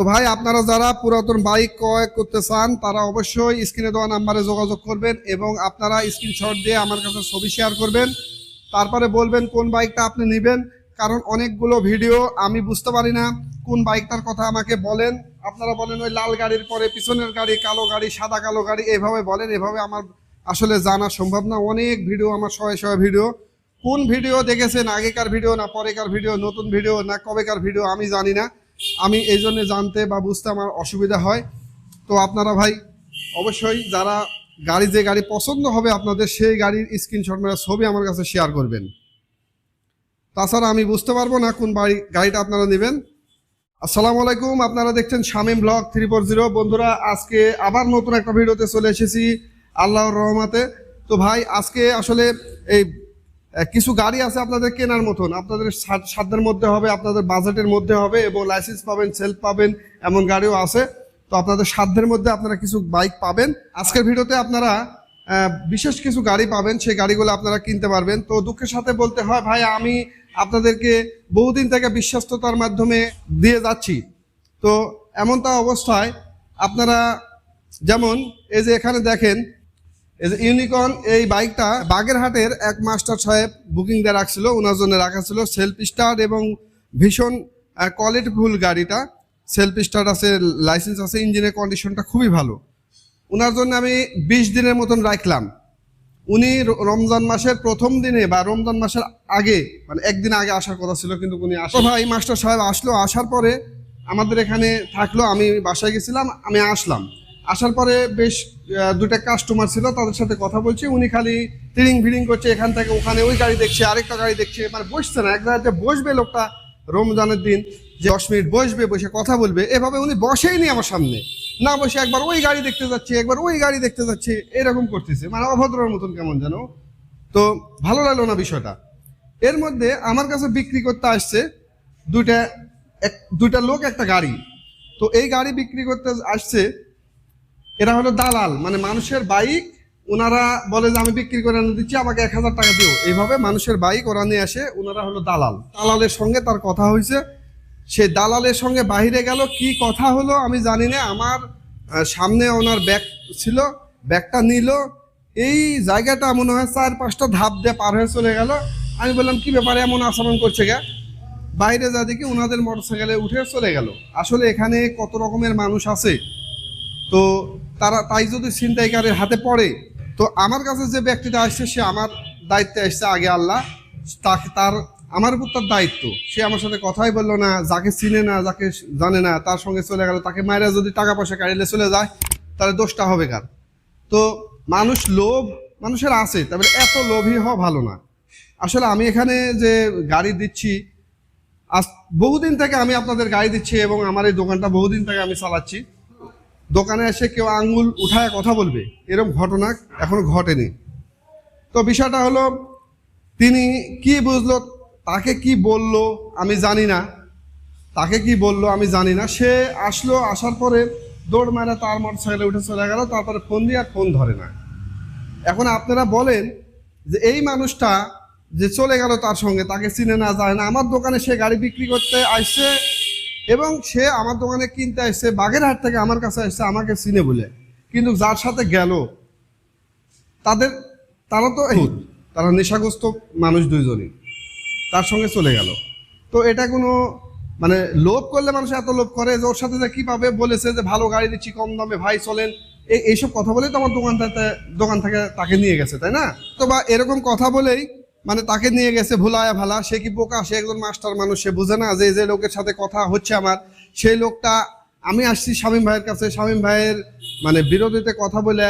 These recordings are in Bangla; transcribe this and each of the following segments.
তো ভাই, আপনারা যারা পুরাতন বাইক ক্রয় করতে চান, তারা অবশ্যই স্ক্রিনে দেওয়া নাম্বারে যোগাযোগ করবেন এবং আপনারা স্ক্রিনশট দিয়ে আমার কাছে ছবি শেয়ার করবেন। তারপরে বলবেন কোন বাইকটা আপনি নেবেন, কারণ অনেকগুলো ভিডিও আমি বুঝতে পারি না কোন বাইকটার কথা আমাকে বলেন। আপনারা বলেন ওই লাল গাড়ির পরে পিছনের গাড়ি, কালো গাড়ি, সাদা কালো গাড়ি, এভাবে বলেন, এভাবে আমার আসলে জানা সম্ভব না। অনেক ভিডিও আমার শয়ে শয়ে ভিডিও কোন ভিডিও দেখেছেন? আগেকার ভিডিও না পরেকার ভিডিও নতুন ভিডিও না কবেকার ভিডিও আমি জানি না। আমি এই জন্য জানতে বা বুঝতে আমার অসুবিধা হয়। তো আপনারা ভাই, অবশ্যই যারা গাড়ি যে গাড়ি পছন্দ হবে আপনাদের, সেই গাড়ির স্ক্রিনশট মেরা ছবি আমার কাছে শেয়ার করবেন। তাছাড়া আমি বুঝতে পারব না কোন বাড়ি, গাড়িটা আপনারা নেবেন। আসসালামু আলাইকুম, আপনারা দেখছেন Shamim blog three four zero বন্ধুরা, আজকে আবার নতুন একটা ভিডিওতে চলে এসেছি, আল্লাহর রহমাতে। তো ভাই, আজকে আসলে এই কিছু গাড়ি আছে আপনাদের কেনার মতন। আপনাদের সাধ্যের মধ্যে হবে, আপনাদের বাজেটের মধ্যে হবে এবং লাইসেন্স পাবেন সেলফ পাবেন, এমন গাড়িও আছে। তো আপনাদের সাধ্যের মধ্যে আপনারা কিছু বাইক পাবেন। আজকের ভিডিওতে আপনারা বিশেষ কিছু গাড়ি পাবেন, সেই গাড়িগুলো আপনারা কিনতে পারবেন। তো দুঃখের সাথে বলতে হয়, ভাই, আমি আপনাদেরকে বহুদিন থেকে বিশ্বস্ততার মাধ্যমে দিয়ে যাচ্ছি। তো এমনটা অবস্থায় আপনারা, যেমন, এই যে এখানে দেখেন ইউনিকর্ন, এই বাইকটা বাগেরহাটের এক মাস্টার সাহেব বুকিং দিয়ে রাখছিল ওনার জন্য রাখা ছিল সেলফ স্টার্ট এবং ভীষণ কোয়ালিটিফুল গাড়িটা। সেলফ স্টার্ট আছে লাইসেন্স আছে ইঞ্জিনের কন্ডিশনটা খুবই ভালো। ওনার জন্য আমি বিশ দিনের মতন রাখলাম। উনি রমজান মাসের প্রথম দিনে বা রমজান মাসের আগে মানে একদিন আগে আসার কথা ছিল, কিন্তু উনি আসো ভাই মাস্টার সাহেব আসলো, আসার পরে আমাদের এখানে থাকল, আমি বাসায় গেছিলাম, আমি আসলাম। আসার পরে বেশ দুটা কাস্টমার ছিল, তাদের সাথে কথা বলছি, উনি খালি তিরিং ভিড়িং করছে, এখান থেকে ওখানে ওই গাড়ি দেখছে, আরেকটা গাড়ি দেখছে মানে বসছে না, এক জায়গাতে বসবে লোকটা রমজানের দিন, যে দশ মিনিট বসবে, বসে কথা বলবে, এভাবে উনি বসেই নি আমার সামনে। না বসে একবার ওই গাড়ি দেখতে যাচ্ছে, একবার ওই গাড়ি দেখতে যাচ্ছে, এরকম করতেছে মানে অভদ্রর মতন কেমন যেন তো ভালো লাগল না বিষয়টা। এর মধ্যে আমার কাছে বিক্রি করতে আসছে দুইটা, এক, দুইটা লোক, একটা গাড়ি। তো এই গাড়ি বিক্রি করতে আসছে এরা হলো দালাল। মানে মানুষের বাইক, ওনারা বলে যে আমি বিক্রি করে এনে দিচ্ছি, আমাকে এক হাজার টাকা দিও। এইভাবে মানুষের বাইক ওরা নিয়ে আসে, ওনারা হলো দালাল। দালালের সঙ্গে তার কথা হয়েছে। সে দালালের সঙ্গে বাইরে গেল। কি কথা হলো আমি জানি না। আমার সামনে ওনার ব্যাগ ছিল, ব্যাগটা নিল। এই জায়গাটা মনে হয় চার পাঁচটা ধাপ দিয়ে পার হয়ে চলে গেল। আমি বললাম, কি ব্যাপারে? এমন আচরণ করছে গা বাইরে যা দেখি ওনাদের মোটরসাইকেলে উঠে চলে গেল। আসলে এখানে কত রকমের মানুষ আছে? তো তারা, তাই যদি ছিনতাইকারের হাতে পড়ে, তো আমার কাছে যে ব্যক্তিটা আসছে, সে আমার দায়িত্বে আসছে আগে আল্লাহ। তাকে, তার, আমার উপর তার দায়িত্ব। সে আমার সাথে কথাই বলল না, যাকে চিনে না, যাকে জানে না, তার সঙ্গে চলে গেল। তাকে মায়েরা যদি টাকা পয়সা কাড়িলে চলে যায়, তাহলে দোষটা হবে কার? তো মানুষ লোভ, মানুষের আছে তারপরে এত লোভী হওয়া ভালো না। আসলে আমি এখানে যে গাড়ি দিচ্ছি, আজ বহুদিন থেকে আমি আপনাদের গাড়ি দিচ্ছি এবং আমার এই দোকানটা বহুদিন থেকে আমি চালাচ্ছি। দোকানে এসে কেউ আঙ্গুল উঠায় কথা বলবে এরকম ঘটনা এখনও ঘটেনি। তো বিষয়টা হলো, তিনি কি বুঝলো, তাকে কি বলল আমি জানি না। তাকে কি বলল আমি জানি না। সে আসলো, আসার পরে দৌড় মারা তার মোটর সাইকেলে উঠে চলে গেল, তারপরে ফোন দিয়ে আর ফোন ধরে না। এখন আপনারা বলেন যে এই মানুষটা যে চলে গেল তার সঙ্গে, তাকে চিনে না যায় না। আমার দোকানে সে গাড়ি বিক্রি করতে আসছে এবং সে আমার দোকানে কিনতে আসছে, বাগেরহাট থেকে আমার কাছে আসছে, আমাকে চিনে বলে। কিন্তু যার সাথে গেল, তাদের, তারা তো তারা নেশাগ্রস্ত মানুষ দুইজনই। তার সঙ্গে চলে গেল। তো এটা কোনো মানে লোভ করলে মানুষ এত লোভ করে যে ওর সাথে যে কি পাবে, বলেছে যে ভালো গাড়ি দিচ্ছি, কম দামে, ভাই চলেন। এই, এইসব কথা বলেই তো আমার দোকানটাতে, দোকান থেকে তাকে নিয়ে গেছে, তাই না? তো বা এরকম কথা বলেই মানে তাকে নিয়ে গেছে ভুলায়া ভালা, সে কি বোকা? সে একজন মাস্টার মানুষ, সে বুঝে না যে যে লোকের সাথে কথা হচ্ছে আমার। সেই লোকটা, আমি আসছি শামীম ভাইয়ের কাছে। শামীম ভাইয়ের মানে বিরোধীতে কথা বলে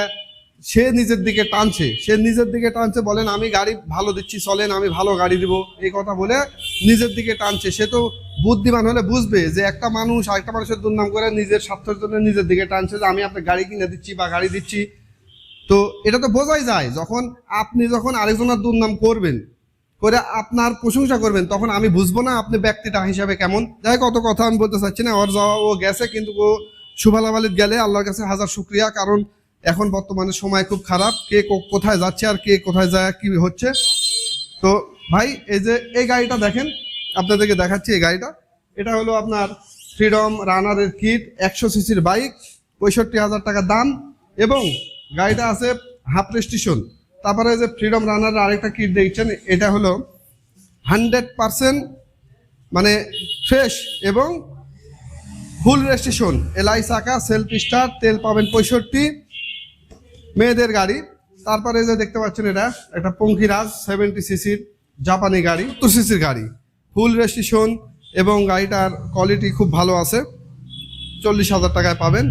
সে নিজের দিকে টানছে। সে নিজের দিকে টানছে, বলেন, আমি গাড়ি ভালো দিচ্ছি, চলেন, আমি ভালো গাড়ি দিব। এই কথা বলে নিজের দিকে টানছে। সে তো বুদ্ধিমান হলে বুঝবে যে একটা মানুষ আরেকটা মানুষের দুর্নাম করে নিজের স্বার্থের জন্য নিজের দিকে টানছে যে, আমি আপনার গাড়ি কিনে দিচ্ছি বা গাড়ি দিচ্ছি। তো এটা তো বোঝাই যায় যখন আপনি যখন আরেকজনের দুর্নাম করবেন করে আপনার প্রশংসা করবেন তখন আমি বুঝব না আপনি ব্যক্তিটা হিসাবে কেমন। যাই হোক, অত কথা আমি বলতে চাচ্ছি না ওর যাওয়া ও গেছে কিন্তু ও শুভালাবালিত গেলে আল্লাহর কাছে হাজার শুক্রিয়া কারণ এখন বর্তমানে সময় খুব খারাপ কো- কোথায় যাচ্ছে আর কে কোথায় যায় কি হচ্ছে। তো ভাই এই যে এই গাড়িটা দেখেন আপনাদেরকে দেখাচ্ছি এই গাড়িটা। এটা হলো আপনার ফ্রিডম রানারের কিট একশো সিসির বাইক পঁয়ষট্টি হাজার টাকা দাম এবং গাড়িটা আছে হাফ রেস্টেশন তারপরে যে ফ্রিডম রানারের আরেকটা কিট দেখছেন, এটা হলো হান্ড্রেড পারসেন্ট মানে ফ্রেশ এবং ফুল রেজিস্ট্রেশন এলআই চাকা সেলফ স্টার তেল পাবেন পঁয়ষট্টি। মেয়েদের গাড়ি। তারপরে যে দেখতে পাচ্ছেন এটা, একটা পঙ্কিরাজ সেভেন্টি সিসির জাপানি গাড়ি টু সিসির গাড়ি। ফুল রেজিস্ট্রেশন এবং গাড়িটার কোয়ালিটি খুব ভালো আছে। চল্লিশ হাজার টাকায় পাবেন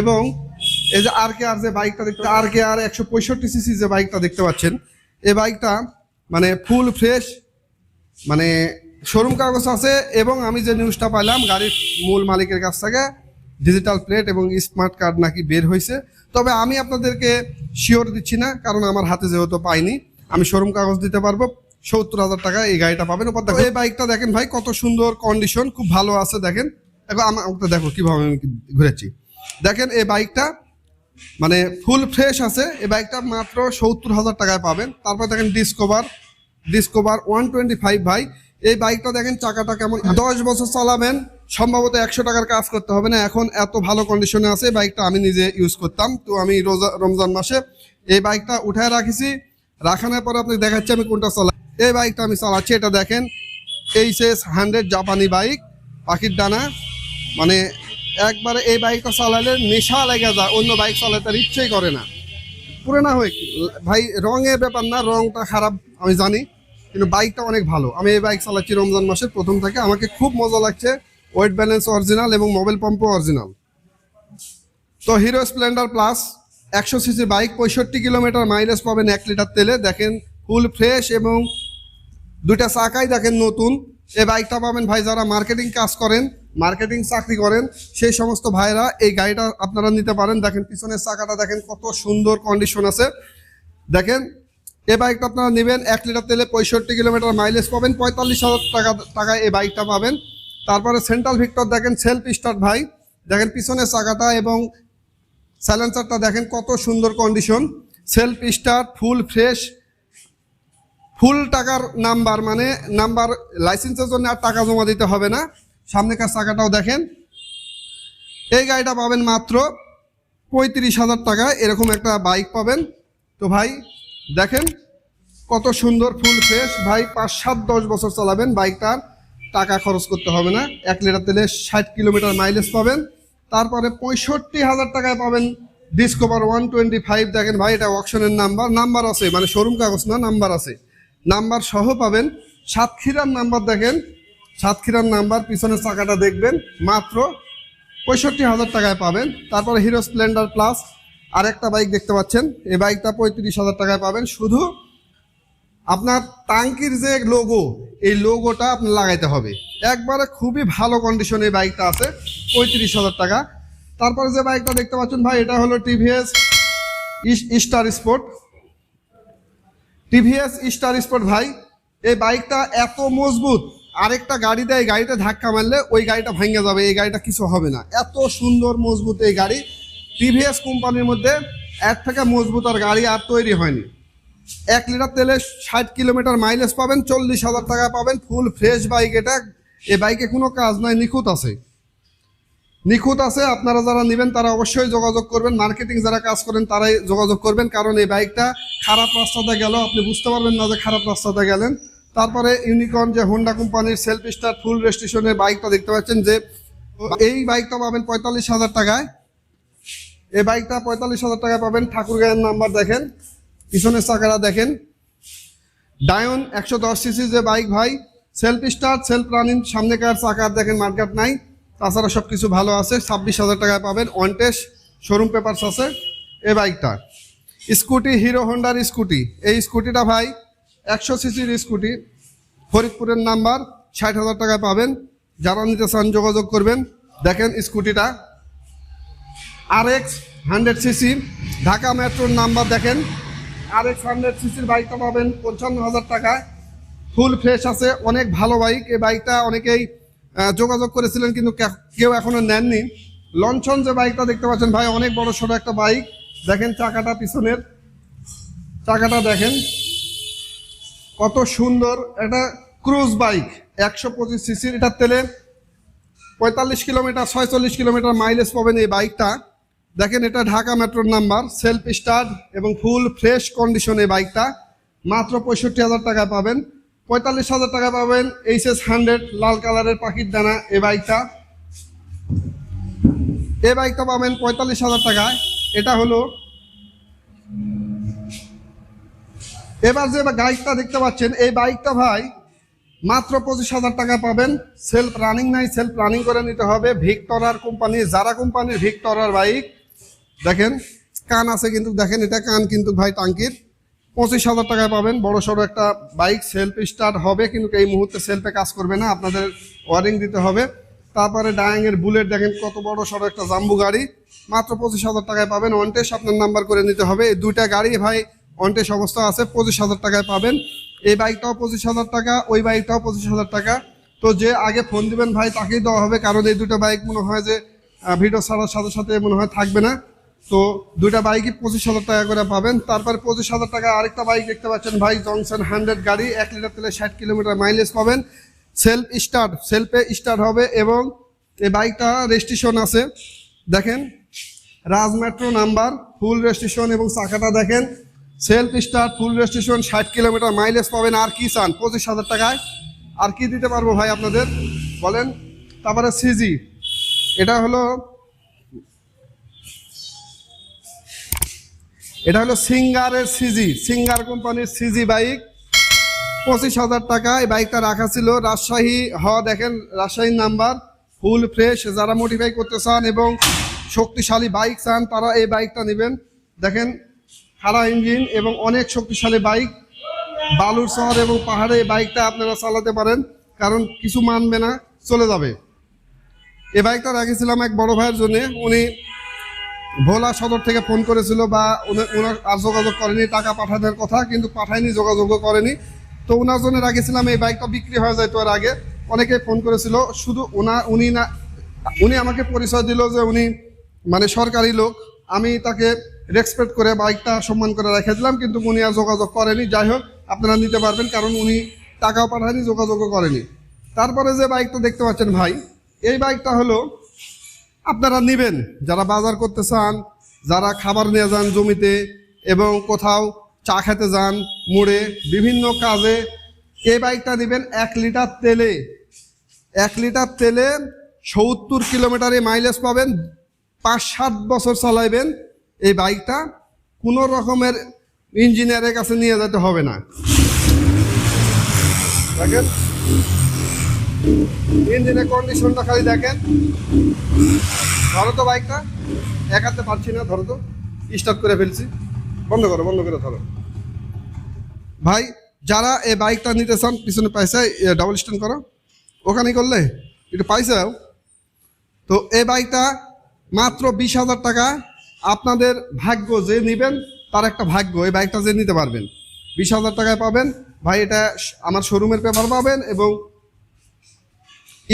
এবং এই যে আর কে আর যে বাইকটা দেখতে আর কে আর একশো পঁয়ষট্টি সিসি যে বাইকটা দেখতে পাচ্ছেন, এই বাইকটা মানে ফুল ফ্রেশ মানে শোরুম কাগজ আছে এবং আমি যে নিউজটা পাইলাম, গাড়ির মূল মালিকের কাছ থেকে ডিজিটাল প্লেট এবং স্মার্ট কার্ড নাকি বের হয়েছে। তবে আমি আপনাদেরকে শিওর দিচ্ছি না, কারণ আমার হাতে যেহেতু পাইনি, আমি শোরুম কাগজ দিতে পারব, সত্তর হাজার টাকা এই গাড়িটা পাবেন। ওপর দেখো, এই বাইকটা দেখেন ভাই, কত সুন্দর কন্ডিশন খুব ভালো আছে, দেখেন। আমার আমাকে দেখো, কীভাবে আমি ঘুরেছি দেখেন, এই বাইকটা মানে ফুল ফ্রেশ আছে, এই বাইকটা মাত্র সত্তর হাজার টাকায় পাবেন। তারপর দেখেন discover discover one twenty five ভাই, এই বাইকটা দেখেন চাকাটা কেমন। দশ বছর চালাবেন, সম্ভবত একশো টাকার কাজ করতে হবে না, এখন এত ভালো কন্ডিশনে আছে বাইকটা আমি নিজে ইউজ করতাম। তো আমি রোজা, রমজান মাসে এই বাইকটা উঠায় রাখিছি। রাখানোর পরে আপনি দেখাচ্ছি আমি কোনটা চালা এই বাইকটা আমি চালাচ্ছি, এটা দেখেন এইচ এস হান্ড্রেড জাপানি বাইক পাখির ডানা মানে একবারে এই বাইকটা চালালে নেশা লেগে যায়, অন্য বাইক চালাতে তার ইচ্ছেই করে না। পুরো না হয় ভাই, রঙের ব্যাপার না রংটা খারাপ, আমি জানি, কিন্তু বাইকটা অনেক ভালো। আমি এই বাইক চালাচ্ছি রমজান মাসের প্রথম থেকে, আমাকে খুব মজা লাগছে ওয়েট ব্যালেন্স অরিজিনাল এবং মোবাইল পাম্পও অরিজিনাল তো হিরো স্প্লেন্ডার প্লাস একশো সিসি বাইক, পঁয়ষট্টি কিলোমিটার মাইলেজ পাবেন এক লিটার তেলে, দেখেন ফুল ফ্রেশ এবং দুইটা চাকাই দেখেন নতুন। এই বাইকটা পাবেন ভাই, যারা মার্কেটিং কাজ করেন মার্কেটিং চাকরি করেন, সেই সমস্ত ভাইরা এই গাড়িটা আপনারা নিতে পারেন। দেখেন পিছনের চাকাটা দেখেন কত সুন্দর কন্ডিশন আছে। দেখেন এই বাইকটা আপনারা নেবেন, এক লিটার তেলে পঁয়ষট্টি কিলোমিটার মাইলেজ পাবেন, পঁয়তাল্লিশ হাজার টাকা, টাকায় এই বাইকটা পাবেন। তারপরে সেন্ট্রাল ভিক্টর দেখেন সেলফ স্টার্ট ভাই। দেখেন পিছনের চাকাটা এবং সাইলেন্সারটা দেখেন কত সুন্দর condition self start full fresh full টাকার নাম্বার মানে নাম্বার লাইসেন্সের জন্য আর টাকা জমা দিতে হবে না। সামনেকার চাকাটাও দেখেন। এই গাড়িটা পাবেন মাত্র পঁয়ত্রিশ হাজার টাকা। এরকম একটা বাইক পাবেন। তো ভাই, দেখেন কত সুন্দর ফুল ফ্রেশ। ভাই, পাঁচ, সাত, দশ বছর চালাবেন বাইকটার টাকা খরচ করতে হবে না। এক লিটার তেলে ষাট কিলোমিটার মাইলেজ পাবেন। তারপরে পঁয়ষট্টি হাজার টাকায় পাবেন ডিসকভার ওয়ান টোয়েন্টি ফাইভ দেখেন ভাই, এটা অকশনের নাম্বার। নাম্বার আছে মানে শোরুম কাগজ না, নাম্বার আছে। নাম্বার সহ পাবেন। সাতক্ষীরার নাম্বার দেখেন। সাতক্ষীরার নাম্বার, পিছনের চাকাটা দেখবেন, মাত্র পঁয়ষট্টি হাজার টাকায় পাবেন। তারপরে হিরো স্প্লেন্ডার প্লাস আরেকটা বাইক দেখতে পাচ্ছেন, এই বাইকটা পঁয়ত্রিশ হাজার টাকায় পাবেন। শুধু আপনার টাঙ্কির যে লোগো এই লোগোটা আপনার লাগাইতে হবে। একবারে খুবই ভালো কন্ডিশনে এই বাইকটা আছে, পঁয়ত্রিশ হাজার টাকা। তারপরে যে বাইকটা দেখতে পাচ্ছেন ভাই, এটা হলো TVS Star Sport TVS Star Sport ভাই, এই বাইকটা এত মজবুত আরেকটা গাড়ি দেয়, গাড়িটা ধাক্কা মারলে ওই গাড়িটা ভেঙে যাবে, এই গাড়িটা কিছু হবে না। এত সুন্দর, মজবুত এই গাড়ি। টিভিএস কোম্পানির মধ্যে এর থেকে মজবুত আর গাড়ি আর তৈরি হয়নি। এক লিটার তেলে ষাট কিলোমিটার মাইলেজ পাবেন, চল্লিশ হাজার টাকা পাবেন ফুল ফ্রেশ বাইক এটা। এই বাইকে কোনো কাজ নাই, নিখুঁত আছে। নিখুঁত আছে, আপনারা যারা নেবেন তারা অবশ্যই যোগাযোগ করবেন। মার্কেটিং যারা কাজ করেন তারাই যোগাযোগ করবেন, কারণ এই বাইকটা খারাপ রাস্তাতে গেল আপনি বুঝতে পারবেন না যে খারাপ রাস্তাতে গেলেন। তারপরে ইউনিকর্ন যে হোন্ডা কোম্পানির সেলফ স্টার ফুল রেজিস্ট্রেশনের বাইকটা দেখতে পাচ্ছেন যে, এই বাইকটা পাবেন পঁয়তাল্লিশ হাজার টাকায়। এই বাইকটা পঁয়তাল্লিশ হাজার টাকায় পাবেন। ঠাকুরগাঁয়ের নাম্বার দেখেন, পিছনের চাকাটা দেখেন। ডায়ন একশো দশ সিসি যে বাইক ভাই সেলফ স্টার্ট সেলফ রানিং সামনেকার চাকার দেখেন মার্কেট নাই। তাছাড়া সব কিছু ভালো আছে, ছাব্বিশ হাজার টাকায় পাবেন। ওয়ান্টেস শোরুম পেপারস আছে। এই বাইকটা, স্কুটি, হিরো হোন্ডার স্কুটি। এই স্কুটিটা ভাই একশো সিসির স্কুটি, ফরিদপুরের নাম্বার, ষাট হাজার টাকায় পাবেন। যারা নিতে চান যোগাযোগ করবেন। দেখেন স্কুটিটা। আর এক্স হান্ড্রেড সিসি, ঢাকা মেট্রোর নাম্বার দেখেন। আর এক্স হান্ড্রেড সিসির বাইকটা পাবেন পঞ্চান্ন হাজার টাকায়। ফুল ফ্রেশ আছে, অনেক ভালো বাইক। এই বাইকটা অনেকেই যোগাযোগ করেছিলেন কিন্তু কেউ এখনও নেননি। লঞ্চন যে বাইকটা দেখতে পাচ্ছেন, ভাই, অনেক বড় সড়ো একটা বাইক। দেখেন চাকাটা পিছনের। চাকাটা দেখেন। কত সুন্দর একটা ক্রুজ বাইক একশো পঁচিশ সিসির এটার তেলে পঁয়তাল্লিশ কিলোমিটার, ছয়চল্লিশ কিলোমিটার মাইলেজ পাবেন এই বাইকটা দেখেন এটা ঢাকা মেট্রোর নাম্বার সেলফ স্টার্ট এবং ফুল ফ্রেশ কন্ডিশন এই বাইকটা মাত্র পঁয়ষট্টি হাজার টাকায় পাবেন। পঁয়তাল্লিশ হাজার টাকা পাবেন এইচ এস হান্ড্রেড লাল কালারের পাখির দানা এই বাইকটা এই বাইকটা পাবেন পঁয়তাল্লিশ হাজার টাকায়। এটা হলো এবার যে বাইকটা দেখতে পাচ্ছেন, এই বাইকটা ভাই মাত্র পঁচিশ হাজার টাকা পাবেন। সেলফ রানিং নাই সেলফ রানিং করে নিতে হবে। ভিক্টরার কোম্পানি যারা কোম্পানির ভিক্টরার বাইক দেখেন, কান আছে কিন্তু, দেখেন এটা কান কিন্তু ভাই টাঙ্কির। পঁচিশ হাজার টাকায় পাবেন। বড় সড়ো একটা বাইক সেলফ স্টার্ট হবে, কিন্তু এই মুহূর্তে সেলফে কাজ করবে না। আপনাদের ওয়ারিং দিতে হবে। তারপরে ডায়াঙের বুলেট দেখেন কত বড় সড়ো একটা জাম্বু গাড়ি। মাত্র পঁচিশ হাজার টাকায় পাবেন। ওয়ানটেস আপনার নাম্বার করে নিতে হবে। দুইটা গাড়ি ভাই ওয়ানটেস অবস্থা আছে, পঁচিশ হাজার টাকায় পাবেন। এই বাইকটাও পঁচিশ হাজার টাকা, ওই বাইকটাও পঁচিশ হাজার টাকা। তো যে আগে ফোন দিবেন ভাই, তাকেই দেওয়া হবে, কারণ এই দুটো বাইক মনে হয় যে ভিডিও ছাড়ার সাথে সাথে মনে হয় থাকবে না। তো দুইটা বাইকই পঁচিশ হাজার টাকা করে পাবেন। তারপরে পঁচিশ হাজার টাকা আরেকটা বাইক দেখতে পাচ্ছেন ভাই জংশন হান্ড্রেড গাড়ি, এক লিটার তেলে ষাট কিলোমিটার মাইলেজ পাবেন। সেলফ স্টার্ট সেলফে স্টার্ট হবে এবং এই বাইকটা রেজিস্ট্রেশন আছে। দেখেন, Raj metro number full registration এবং চাকাটা দেখেন। সেলফ স্টার্ট ফুল রেজিস্ট্রেশন ষাট কিলোমিটার মাইলেজ পাবেন আর কি চান? পঁচিশ হাজার টাকায়। আর কি দিতে পারব ভাই আপনাদের? বলেন। তারপরে সিজি এটা হলো এটা হলো সিঙ্গারের সিজি সিঙ্গার কোম্পানির সিজি বাইক। পঁচিশ হাজার টাকা এই বাইকটা রাখা ছিল। রাজশাহী, হ, দেখেন, রাজশাহীর নাম্বার। Full fresh. যারা মডিফাই করতে চান এবং শক্তিশালী বাইক চান, তারা এই বাইকটা নেবেন। দেখেন খাড়া ইঞ্জিন এবং অনেক শক্তিশালী বাইক। বালুর শহর এবং পাহাড়ে বাইকটা আপনারা চালাতে পারেন, কারণ কিছু মানবে না, চলে যাবে। এই বাইকটা রেখেছিলাম এক বড় ভাইয়ের জন্য, উনি ভোলা সদর থেকে ফোন করেছিল বা ওনার আর যোগাযোগ করেনি, টাকা পাঠানোর কথা, কিন্তু পাঠায়নি, যোগাযোগও করেনি। তো ওনার জন্য রাখেছিলাম এই বাইকটা, বিক্রি হয়ে যায় তো আগে। অনেকে ফোন করেছিল, শুধু ওনা উনি না উনি আমাকে পরিচয় দিল যে উনি মানে সরকারি লোক। আমি তাকে রেসপেক্ট করে বাইকটা সম্মান করে রেখে দিলাম, কিন্তু উনি আর যোগাযোগ করেনি। যাই হোক, আপনারা নিতে পারবেন, কারণ উনি টাকাও পাঠায়নি, যোগাযোগও করেনি। তারপরে যে বাইকটা দেখতে পাচ্ছেন ভাই, এই বাইকটা হলো আপনারা নেবেন, যারা বাজার করতে চান, যারা খাবার নিয়ে যান জমিতে, এবং কোথাও চা খেতে যান, মোড়ে, বিভিন্ন কাজে, এই বাইকটা নেবেন এক লিটার তেলে। এক লিটার তেলে সত্তর কিলোমিটারে মাইলেজ পাবেন, পাঁচ সাত বছর চালাইবেন এই বাইকটা কোনো রকমের ইঞ্জিনিয়ারের কাছে নিয়ে যেতে হবে না। দেখেন? ইঞ্জিনের কন্ডিশনটা খালি দেখেন। ধরো তো বাইকটা। একাতে পারছি না, ধরো তো। স্টার্ট করে ফেলছি। বন্ধ করো, বন্ধ করে ধরো। ভাই, যারা এই বাইকটা নিতে চান, পিছনে পয়সা ডাবল স্ট্যান্ড করো। ওখানে করলে একটু পয়সা দাও তো এই বাইকটা মাত্র বিশ হাজার টাকা। আপনাদের ভাগ্য যে নেবেন, তার একটা ভাগ্য, এই বাইকটা যে নিতে পারবেন। বিশ হাজার টাকায় পাবেন। ভাই, এটা আমার শোরুমের পেপার পাবেন এবং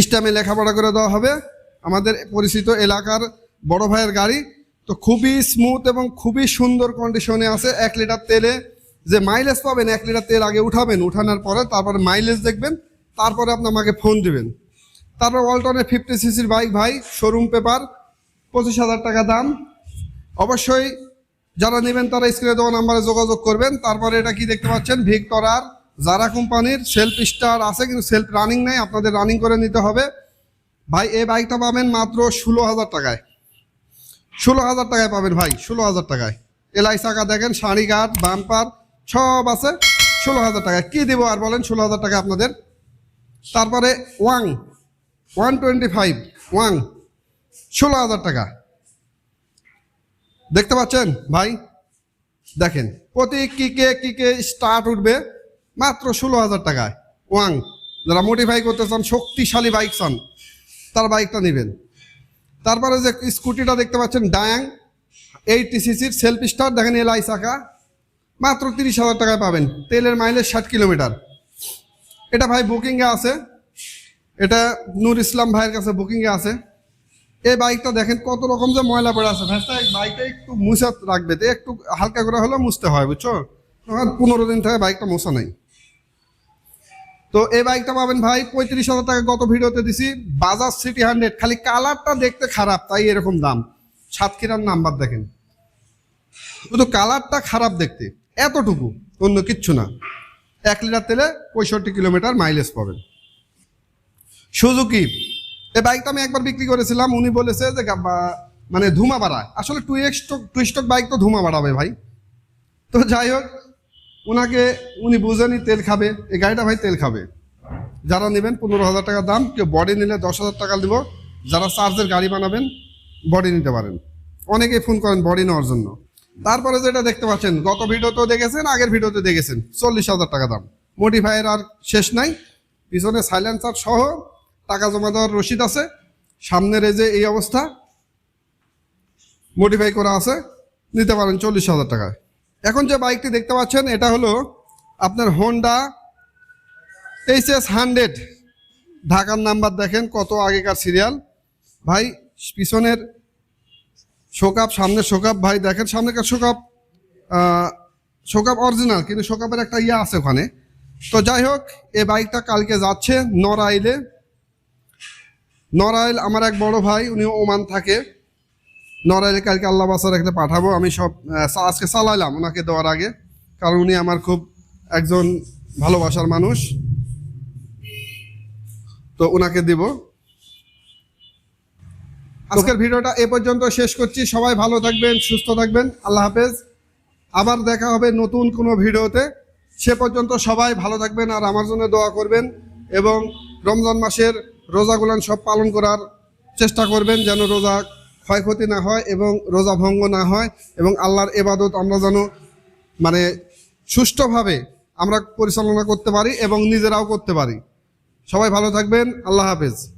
স্ট্যামে লেখাপড়া করে দেওয়া হবে। আমাদের পরিচিত এলাকার বড় ভাইয়ের গাড়ি। তো খুবই স্মুথ এবং খুবই সুন্দর কন্ডিশনে আছে। এক লিটার তেলে যে মাইলেজ পাবেন, এক লিটার তেল আগে উঠাবেন। উঠানোর পরে তারপরে মাইলেজ দেখবেন। তারপরে আপনি আমাকে ফোন দিবেন। তারপর ওয়ালটনের ফিফটি সিসির বাইক ভাই শোরুম পেপার পঁচিশ হাজার টাকা দাম। অবশ্যই যারা নেবেন তারা স্ক্রিনে দেওয়া নাম্বারে যোগাযোগ করবেন। তারপরে এটা কি দেখতে পাচ্ছেন? ভিক্টরার যারা কোম্পানির সেলফ স্টার আছে, কিন্তু সেলফ রানিং নেই, আপনাদের রানিং করে নিতে হবে। ভাই, এই বাইকটা পাবেন মাত্র ষোলো হাজার টাকায়। ষোলো হাজার টাকায় পাবেন ভাই, ষোলো হাজার টাকায়। এলআই চাকা দেখেন, শাড়ি গার্ড বাম্পার সব আছে। ষোলো হাজার টাকায়। কী দেবো আর বলেন, ষোলো হাজার টাকা আপনাদের। তারপরে ওয়াং, ওয়ান টোয়েন্টি ফাইভ, ওয়াং, ষোলো হাজার টাকা। দেখতে পাচ্ছেন? ভাই, দেখেন, প্রতি কিকে কিকে স্টার্ট উঠবে মাত্র ষোলো হাজার টাকায়। ওয়াং, যারা মডিফাই করতে চান, শক্তিশালী বাইক চান, তার বাইকটা নেবেন। তারপরে যে স্কুটিটা দেখতে পাচ্ছেন ডায়াং এইটি সিসির সেলফ স্টার দেখেন এলআই চাকা মাত্র তিরিশ হাজার টাকায় পাবেন। তেলের মাইলেজ ষাট কিলোমিটার। এটা ভাই বুকিংয়ে আছে। এটা নূর ইসলাম ভাইয়ের কাছে বুকিংয়ে আছে। এই বাইকটা দেখেন কত রকম যে ময়লা পড়ে আছে। ভ্যাসটা এই বাইকটা একটু মুছে রাখবে তো, একটু হালকা করে হলেও মুছতে হয়, বুঝছ? পনেরো দিন থেকে বাইকটা মোছা নাই। তো এই বাইকটা পাবেন ভাই পঁয়ত্রিশ হাজার টাকা, গত ভিডিওতে দিছি, বাজাজ সিটি হান্ড্রেড। খালি কালারটা দেখতে খারাপ, তাই এরকম দাম। সাতক্ষীরার নাম্বার দেখেন। শুধু কালারটা খারাপ দেখতে, এতটুকু, অন্য কিচ্ছু না। এক লিটার তেলে পঁয়ষট্টি কিলোমিটার মাইলেজ পাবেন। সুজুকি এই বাইকটা আমি একবার বিক্রি করেছিলাম, উনি বলেছে যে মানে ধুমা বাড়ায় আসলে two stroke two stroke bike তো ধুমা বাড়াবে ভাই। তো যাই হোক ওনাকে উনি বুঝেনি তেল খাবে। এই গাড়িটা ভাই তেল খাবে। যারা নেবেন পনেরো হাজার টাকা দাম, কেউ বডি নিলে দশ হাজার টাকা দিব। যারা চার্জের গাড়ি বানাবেন বডি নিতে পারেন। অনেকেই ফোন করেন বডি নেওয়ার জন্য। তারপরে যেটা দেখতে পাচ্ছেন, গত ভিডিওতেও দেখেছেন, আগের ভিডিওতে দেখেছেন। চল্লিশ হাজার টাকা দাম। মডিফায়ার আর শেষ নাই। পিছনে সাইলেন্সার সহ টাকা জমা দেওয়ার রসিদ আছে। সামনের এই যে এই অবস্থা মডিফাই করা আছে, নিতে পারেন চল্লিশ হাজার টাকায়। এখন যে বাইকটি দেখতে পাচ্ছেন, এটা হলো আপনার হোন্ডা এইচ এস হান্ড্রেড ঢাকার নাম্বার দেখেন, কত আগেকার সিরিয়াল ভাই, পিছনের শোকাপ, সামনের শোকাপ, ভাই দেখেন, সামনেকার শোকাপ শোকাপ অরিজিনাল কিন্তু শোকাপের একটা ইয়ে আছে ওখানে। তো যাই হোক এ বাইকটা কালকে যাচ্ছে নড়াইলে। নড়াইল আমার এক বড় ভাই উনি ওমান থাকে। নড়াইলে কালকে আল্লাহ বাসা রাখতে পাঠাবো। আমি সব আজকে চালাইলাম ওনাকে দেওয়ার আগে। কারণ উনি আমার খুব একজন ভালোবাসার মানুষ। তো ওনাকে দিব। আজকের ভিডিওটা এ পর্যন্ত শেষ করছি। সবাই ভালো থাকবেন, সুস্থ থাকবেন। আল্লাহ হাফেজ। আবার দেখা হবে নতুন কোনো ভিডিওতে। সে পর্যন্ত সবাই ভালো থাকবেন আর আমার জন্য দোয়া করবেন। এবং রমজান মাসের রোজাগুলান সব পালন করার চেষ্টা করবেন যেন রোজা ক্ষয়ক্ষতি না হয় এবং রোজা ভঙ্গ না হয় এবং আল্লাহর এবাদত আমরা যেন মানে সুষ্ঠুভাবে আমরা পরিচালনা করতে পারি এবং নিজেরাও করতে পারি। সবাই ভালো থাকবেন। আল্লাহ হাফেজ।